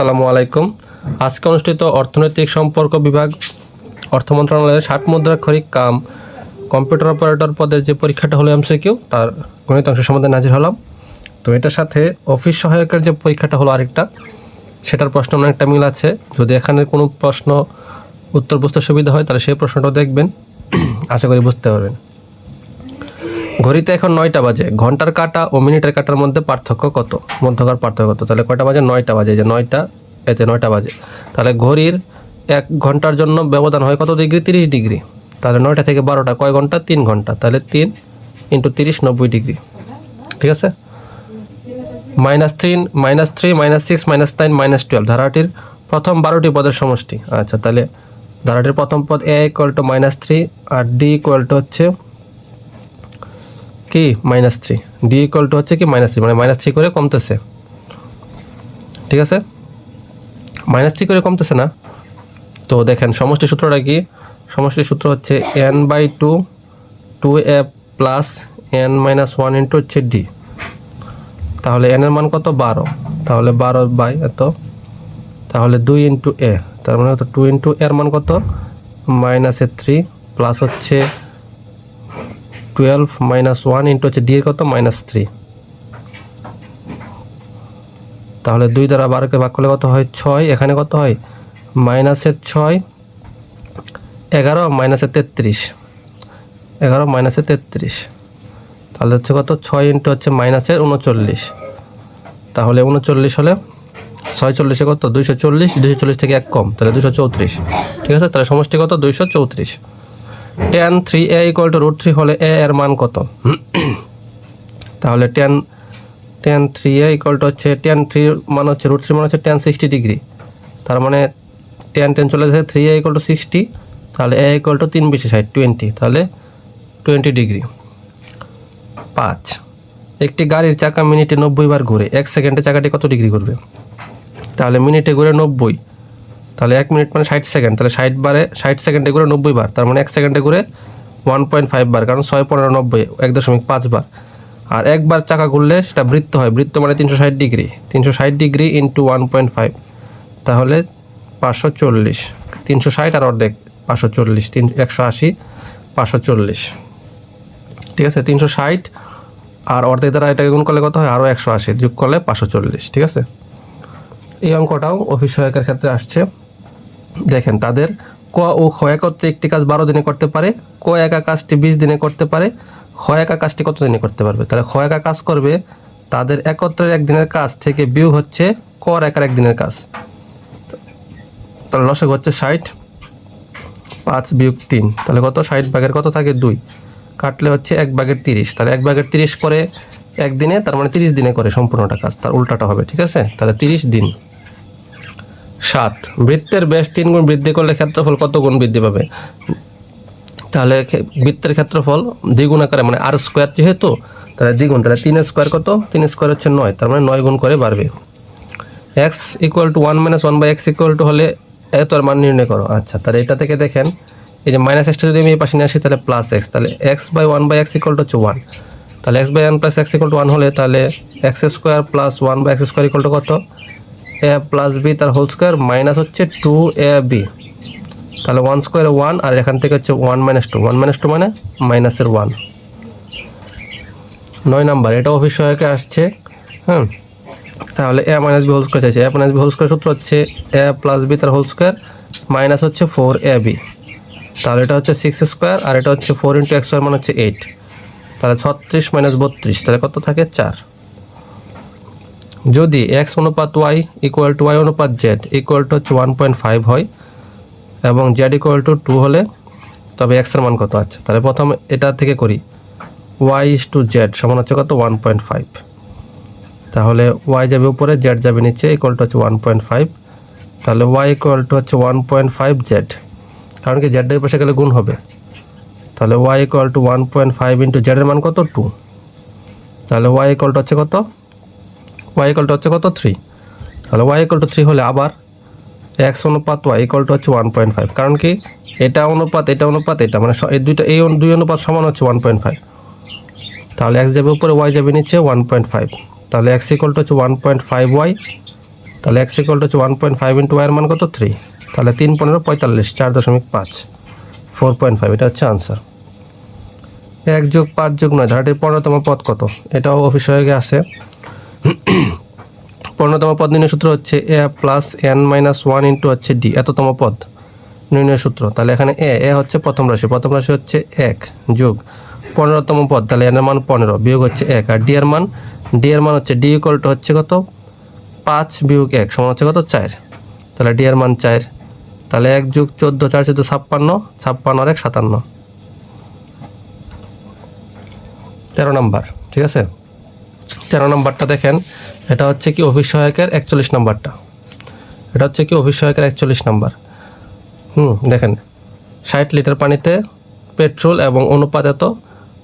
আসসালামু আলাইকুম। আজকে অনুষ্ঠিত অর্থনৈতিক সম্পর্ক বিভাগ অর্থ মন্ত্রণালয়ের ষাট মুদ্রাক্ষরিক কাম কম্পিউটার অপারেটর পদের যে পরীক্ষাটা হলো এমসিকিউ তার গণিত অংশ সম্বন্ধে নাজির হলাম। তো এটার সাথে অফিস সহায়কের যে পরীক্ষাটা হলো আরেকটা, সেটার প্রশ্ন অনেকটা মিল আছে। যদি এখানে কোনো প্রশ্ন, উত্তর বুঝতে সুবিধা হয়, তাহলে সেই প্রশ্নটা দেখবেন। আশা করি বুঝতে পারবেন। ঘড়িতে এখন নয়টা বাজে। ঘণ্টার কাটা ও মিনিটের কাটার মধ্যে পার্থক্য কত? মধ্যকার পার্থক্য কত? তাহলে কয়টা বাজে? নয়টা বাজে। যে নয়টা, এতে নয়টা বাজে। তাহলে ঘড়ির এক ঘণ্টার জন্য ব্যবধান হয় কত ডিগ্রি? তিরিশ ডিগ্রি। তাহলে নয়টা থেকে বারোটা, কয় ঘণ্টা? তিন ঘণ্টা। তাহলে তিন ইন্টু তিরিশ, নব্বই ডিগ্রি। ঠিক আছে? Minus three minus three, minus six, minus nine, minus twelve. ধারাটির প্রথম বারোটি পদের সমষ্টি। আচ্ছা তাহলে ধারাটির প্রথম পদ A equal to minus three, R D equal to হচ্ছে কি? Minus three. D equal to হচ্ছে কি? Minus three. মানে মাইনাস থ্রি করে কমতেছে। ঠিক আছে? মাইনাস থ্রি করে কমতেছে না? তো দেখেন, সমষ্টি সূত্রটা কি? সমষ্টির সূত্র হচ্ছে N by two two A plus N minus one into হচ্ছে ডি তাহলে এন এর মান কত? বারো। তাহলে বারো বাই এত। তাহলে দুই ইন্টু এ তার মানে টু ইন্টু এর মান কত? মাইনাসের থ্রি প্লাস হচ্ছে টুয়েলভ মাইনাস ওয়ান ইন্টু হচ্ছে ডি এর কত? মাইনাস থ্রি তাহলে দুই দ্বারা বারোকে ভাগ করলে কত হয়? ছয়। এখানে কত হয়? মাইনাসের ছয়। এগারো মাইনাসের তেত্রিশ। এগারো মাইনাসের তেত্রিশ। তাহলে হচ্ছে কত? ছয় ইন্টু হচ্ছে মাইনাসের উনচল্লিশ। তাহলে উনচল্লিশ হলে ছয় চল্লিশে কত? দুইশো চল্লিশ। দুইশো চল্লিশ থেকে এক কম। তাহলে দুশো চৌত্রিশ। ঠিক আছে? তাহলে সমষ্টি কত? দুইশো চৌত্রিশ। Tan three A equal to root three হলে এ এর মান কত? তাহলে tan tan three A equal to হচ্ছে টেন থ্রি মান হচ্ছে রুট থ্রি মান হচ্ছে টেন সিক্সটি ডিগ্রি তার মানে টেন টেন চলে যাচ্ছে three A equal to sixty তাহলে এ ইকুয়াল টু তিন বেশি ষাট টোয়েন্টি তাহলে টোয়েন্টি ডিগ্রি পাঁচ। একটি গাড়ির চাকা মিনিটে নব্বই বার ঘুরে, এক সেকেন্ডে চাকাটি কত ডিগ্রি ঘুরবে? তাহলে মিনিটে ঘুরে নব্বই। তাহলে এক মিনিট মানে ষাট সেকেন্ড, তাহলে ষাট বারে ষাট সেকেন্ডে ঘুরে নব্বই বার, তার মানে এক সেকেন্ডে ঘুরে ওয়ান পয়েন্ট ফাইভ বার, কারণ ছয় পনেরো নব্বই, এক দশমিক পাঁচ বার। আর একবার চাকা ঘুরলে সেটা বৃত্ত হয়, বৃত্ত মানে তিনশো ষাট ডিগ্রি, তিনশো ষাট degree into one point five তাহলে পাঁচশো চল্লিশ, তিনশো ষাট আর অর্ধেক, পাঁচশো চল্লিশ, তিন, একশো আশি, পাঁচশো চল্লিশ। ঠিক আছে, তিনশো ষাট আর অর্ধেক দ্বারা এটাকে গুণ করলে কত হয়? আরও একশো আশি, যোগ করলে পাঁচশো চল্লিশ, ঠিক আছে? এই অঙ্কটাও অফিস সহায়কের ক্ষেত্রে আসছে। দেখেন, তাদের ক ও খ একত্রে একটি কাজ বারো দিনে করতে পারে, ক একা কাজটি বিশ দিনে করতে পারে, খ একা কাজটি কত দিনে করতে পারবে? তাহলে খ একা কাজ করবে, তাদের একত্রের একদিনের কাজ থেকে বিয়োগ হচ্ছে কর একার একদিনের কাজ। তাহলে লসক হচ্ছে ষাট, পাঁচ বিয়োগ তিন, তাহলে কত? ষাট ভাগের কত থাকে? দুই। কাটলে হচ্ছে এক ভাগের তিরিশ। তাহলে এক ভাগের তিরিশ করে একদিনে, তার মানে তিরিশ দিনে করে সম্পূর্ণটা কাজ, তার উল্টাটা হবে, ঠিক আছে? তাহলে তিরিশ দিন। সাত। বৃত্তের ব্যাস তিন গুণ বৃদ্ধি করলে ক্ষেত্রফল কত গুণ বৃদ্ধি পাবে? তাহলে বৃত্তের ক্ষেত্রফল দ্বিগুণ আকারে মানে আর স্কোয়ার যেহেতু, তাহলে দ্বিগুণ, তাহলে তিন স্কোয়ার কত? তিন স্কোয়ার হচ্ছে নয়, তার মানে নয় গুণ করে বাড়বে। X equal to one minus one by X equal to হলে এত আর মান নির্ণয় করো। আচ্ছা তাহলে এটা থেকে দেখেন, এই যে মাইনাস এক্সটা যদি আমি এই পাশে নিয়ে আসি, তাহলে প্লাস এক্স তাহলে X by one by X equal to হচ্ছে ওয়ান তাহলে X by one plus X equal to one হলে তাহলে X square plus one by X square equal to কত? এ প্লাস বি তার হোল স্কোয়ার মাইনাস হচ্ছে two A B তাহলে one square one আর এখান থেকে হচ্ছে one minus two one minus two মানে মাইনাসের ওয়ান নয় নাম্বার, এটা অফিস সহায়কে আসছে হ্যাঁ তাহলে A minus B whole square চাইছে। A minus B whole square সূত্র হচ্ছে এ প্লাস বি তার হোল স্কোয়ার মাইনাস হচ্ছে ফোর এ বি তাহলে এটা হচ্ছে সিক্স স্কোয়ার আর এটা হচ্ছে ফোর ইন্টু এক্স স্কোয়ার মানে হচ্ছে এইট তাহলে ছত্রিশ মাইনাস বত্রিশ, তাহলে কত থাকে চার? যদি এক্স অনুপাত ওয়াই ইকুয়াল টু ওয়াই অনুপাত জেড ইকুয়াল টু হচ্ছে ওয়ান পয়েন্ট ফাইভ হয়, এবং জেড ইকুয়াল টু টু হলে তবে এক্সের মান কত? আছে তাহলে প্রথম এটা থেকে করি। ওয়াই ইস টু জেড সমান হচ্ছে কত? ওয়ান পয়েন্ট ফাইভ তাহলে ওয়াই যাবে উপরে জেড যাবে নিচে ইকুয়াল টু হচ্ছে ওয়ান পয়েন্ট ফাইভ তাহলে ওয়াই ইকুয়াল টু হচ্ছে ওয়ান পয়েন্ট ফাইভ জেড কারণ কি জেড পাশে গেলে গুণ হবে। তাহলে Y equal to one point five into জেডের মান কত? টু তাহলে ওয়াই ইকুয়াল টু হচ্ছে কত? ওয়াই ইকুয়াল হচ্ছে কত? থ্রি তাহলে ওয়াই ইকুয়াল টু থ্রি হলে আবার এক্স অনুপাত ওয়াই ইকুয়াল টু হচ্ছে ওয়ান পয়েন্ট ফাইভ কারণ কি? এটা অনুপাত এটা অনুপাত, এটা। মানে এই দুইটা, এই দুই অনুপাত সমান হচ্ছে ওয়ান পয়েন্ট ফাইভ তাহলে এক্স যাবে উপরে ওয়াই যাবে নিচে ওয়ান পয়েন্ট ফাইভ তাহলে এক্স ইকুয়াল টু হচ্ছে ওয়ান পয়েন্ট ফাইভ ওয়াই তাহলে এক্স ইকুয়াল টু হচ্ছে ওয়ান পয়েন্ট ফাইভ ইন্টু ওয়াইয়ের মান কত? থ্রি তাহলে তিন পনেরো পঁয়তাল্লিশ, চার দশমিক পাঁচ। ফোর পয়েন্ট ফাইভ এটা হচ্ছে আনসার এক যোগ পাঁচ যোগ নয়, ধারাটির পনেরোতম পথ কত? এটাও অফিস হয়ে গিয়ে আসে পনেরোতম পদ নির্ণয় সূত্র হচ্ছে A plus N minus one into হচ্ছে ডি এততম পদ নির্ণয় সূত্র। তাহলে এখানে এ এ হচ্ছে প্রথম রাশি প্রথম রাশি হচ্ছে এক, যোগ। পনেরোতম পদ, তাহলে এর মান পনেরো, বিয়োগ হচ্ছে এক, আর ডি এর মান ডি এর মান হচ্ছে ডি ইকুয়াল টু হচ্ছে কত? পাঁচ বিয়োগ এক, সমান হচ্ছে কত? চার। তাহলে ডি এর মান চার। তাহলে এক যোগ চোদ্দ, চার চোদ্দ ছাপ্পান্ন ছাপ্পান্ন আর এক সাতান্ন। তেরো নাম্বার, ঠিক আছে? তেরো নাম্বারটা দেখেন, এটা হচ্ছে কি অফিস সহায়কের একচল্লিশ নাম্বারটা। এটা হচ্ছে কি অফিস সহায়কের একচল্লিশ নাম্বার। হুম, দেখেন, ষাট লিটার পানিতে পেট্রোল এবং অনুপাত এত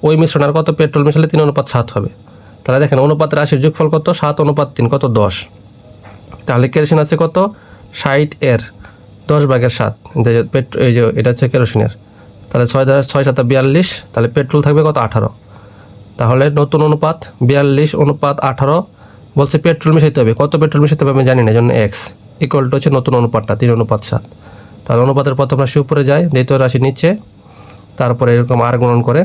ওই মিশ্রণের কত পেট্রোল মিশালে তিন অনুপাত সাত হবে। তাহলে দেখেন, অনুপাতের রাশির যোগফল কত? সাত অনুপাত তিন, কত? দশ। তাহলে কেরোসিন আছে কত? ষাট এর, দশ ভাগের সাত। পেট্রো এই যে এটা হচ্ছে কেরোসিনের। তাহলে ছয় ছয় সাত বিয়াল্লিশ, তাহলে পেট্রোল থাকবে কত? আঠারো। তাহলে নতুন অনুপাত বিয়াল্লিশ, অনুপাত আঠারো। বলছে পেট্রোল মিশাইতে হবে। কত পেট্রোল মিশাইতে হবে আমি জানি না জন্য এক্স ইকুয়াল টু হচ্ছে নতুন অনুপাতটা, তিন অনুপাত সাত। তাহলে অনুপাতের প্রথম রাশি উপরে যায় দ্বিতীয় রাশি নিচে। তারপরে এরকম আর গুণন করে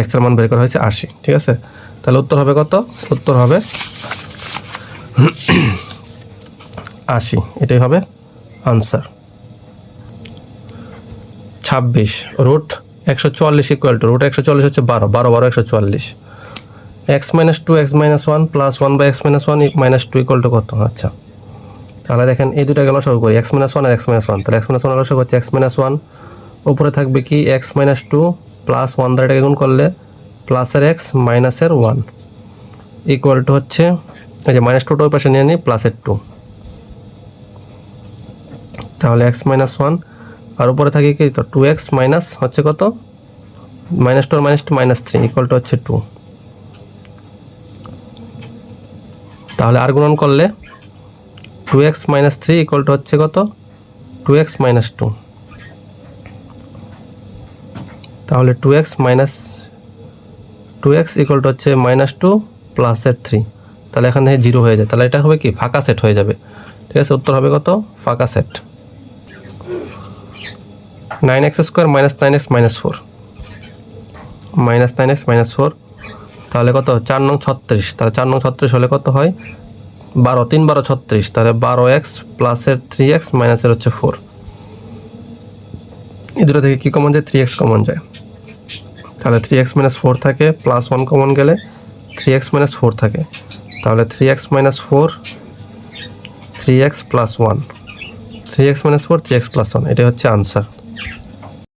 এক্সের মান বের করা হয়েছে আশি, ঠিক আছে? তাহলে উত্তর হবে কত? উত্তর হবে আশি। এটাই হবে আনসার ছাব্বিশ রুট একশো চুয়াল্লিশ ইকুয়াল টু রুট একশো চল্লিশ হচ্ছে বারো বারো বারো একশো চুয়াল্লিশ X minus two X minus one plus one by X minus one minus two equal to কত আচ্ছা তাহলে দেখেন এই দুটো গেল সব করি এক্স মাইনাস ওয়ান আর এক্স মাইনাস ওয়ান তাহলে এক্স মাইনাস ওয়ান লসক হচ্ছে এক্স মাইনাস ওয়ান উপরে থাকবে কি X minus two plus one দ্বারা এটাকে গুণ করলে প্লাসের এক্স মাইনাসের ওয়ান ইকুয়াল টু হচ্ছে এই যে মাইনাস টুটা ওই পাশে নিয়ে নিই প্লাসের টু তাহলে এক্স মাইনাস ওয়ান আর উপরে থাকে কি? তো টু এক্স মাইনাস হচ্ছে কত? Minus two minus two minus three equal to হচ্ছে টু তাহলে আর গুণন করলে two X minus three equal to হচ্ছে কত? টু এক্স মাইনাস টু তাহলে two X minus two X equal to হচ্ছে মাইনাস টু প্লাসের থ্রি তাহলে এখান থেকে জিরো হয়ে যায়। তাহলে এটা হবে কি? ফাঁকা সেট হয়ে যাবে। ঠিক আছে? উত্তর হবে কত? ফাঁকা set nine X square minus nine X minus four minus nine X minus four তাহলে কত? চার নং ছত্রিশ। তাহলে চার নং ছত্রিশ হলে কত হয়? বারো, তিন বারো ছত্রিশ। তাহলে বারো এক্স প্লাসের থ্রি এক্স মাইনাসের হচ্ছে ফোর এই দুটো থেকে কী কমন যায়? থ্রি এক্স কমন যায়। তাহলে থ্রি এক্স মাইনাস ফোর থাকে প্লাস ওয়ান কমন গেলে থ্রি এক্স মাইনাস ফোর থাকে। তাহলে three X minus four three X plus one three X minus four three X plus one এটাই হচ্ছে answer